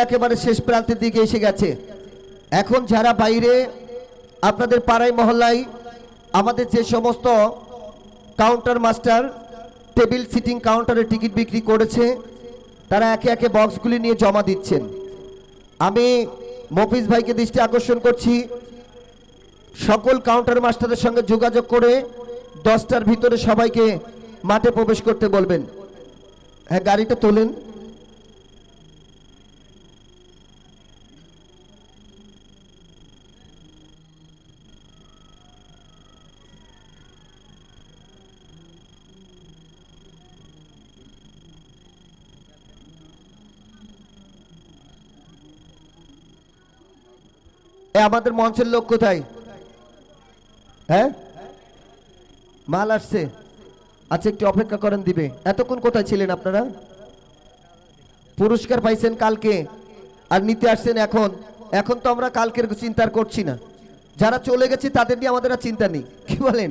একেবারে শেষ প্রান্তের দিকে এসে গেছে। এখন যারা বাইরে, আপনাদের পাড়ায়, মহল্লায়, আমাদের যে সমস্ত কাউন্টার মাস্টার, টেবিল সিটিং কাউন্টারে টিকিট বিক্রি করেছে, তারা একে একে বক্সগুলি নিয়ে জমা দিচ্ছেন। আমি মফিজ ভাইকে দৃষ্টি আকর্ষণ করছি। সকল কাউন্টার মাস্টারের সঙ্গে যোগাযোগ করে দশটার ভিতরে সবাইকে মাঠে প্রবেশ করতে বলবেন। হ্যাঁ গাড়িটা তোলেন। এ আমাদের মঞ্চের লোক কোথায়? হ্যাঁ? মাল আসছে। আচ্ছা একটু অপেক্ষা করেন দিবে। এতক্ষণ কোথায় ছিলেন আপনারা? পুরস্কার পাইছেন কালকে আর নিতে আসছেন এখন। এখন তো আমরা কালকের চিন্তার করছি না। যারা চলে গেছে তাদের নিয়ে আমাদের আর চিন্তা নেই। কি বলেন?